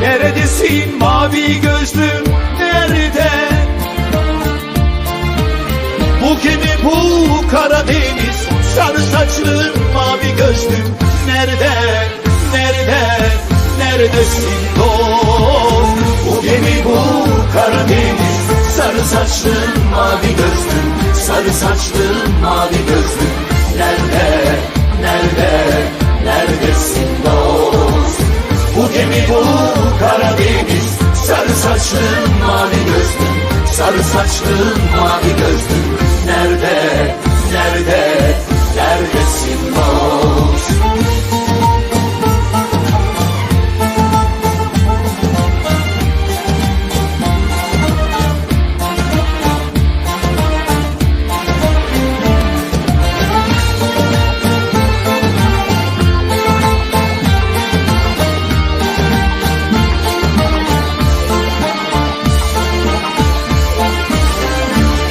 Neredesin mavi gözlüm nerede? Bu gemi bu Karadeniz Sarı saçlım mavi gözlüm nerede? Nerede? Neredesin dost? Bu gemi bu Karadeniz Sarı saçlım mavi gözlüm Sarı saçlım mavi gözlüm nerede? Sarı saçlı mavi gözlüm. Sarı saçlı mavi gözlüm. Nerede,